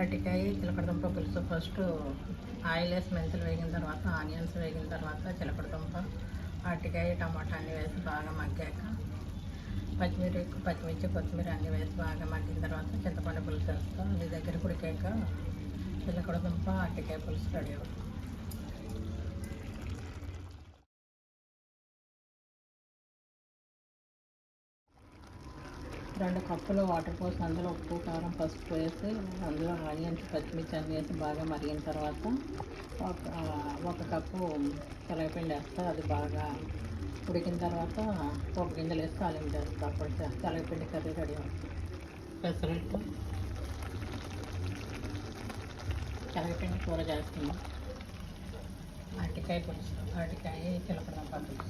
అరటికాయ చిలకడదుంప పులుసు. First oil వేసి మెంతులు వేగిన తర్వాత ఆనియన్స్ వేగిన తర్వాత చిలకడదుంప అరటికాయ టమాటా అన్నీ వేసి బాగా మగ్గాక పచ్చిమిర్చి పచ్చిమిర్చి కొత్తిమీర అన్నీ వేసి బాగా మగ్గిన తర్వాత చింతపండు పులుసు వేస్తాం. అది దగ్గర ఉడికాక చిలకడదుంప అరటికాయ పులుసు రెడీ అవుతుంది. రెండు కప్పులు వాటర్ పోసి అందులో ఉప్పు కారం పసుపు వేసి అందులో ఆనియన్స్ పచ్చిమిర్చి అన్నీ వేసి బాగా మరిగిన తర్వాత ఒక ఒక కప్పు తెలగపిండి వేస్తా అది బాగా ఉడికిన తర్వాత ఒక గింజలు వేసి తాలింపు చేస్తా. అప్పుడు చే- తెలగపిండి కర్రీ రెడీ అవుతుంది. పెసరట్టు తెలగపిండి కూర చేస్తున్నాం. అరటికాయ పులుసు అరటికాయ చిలకడం పద్ధతి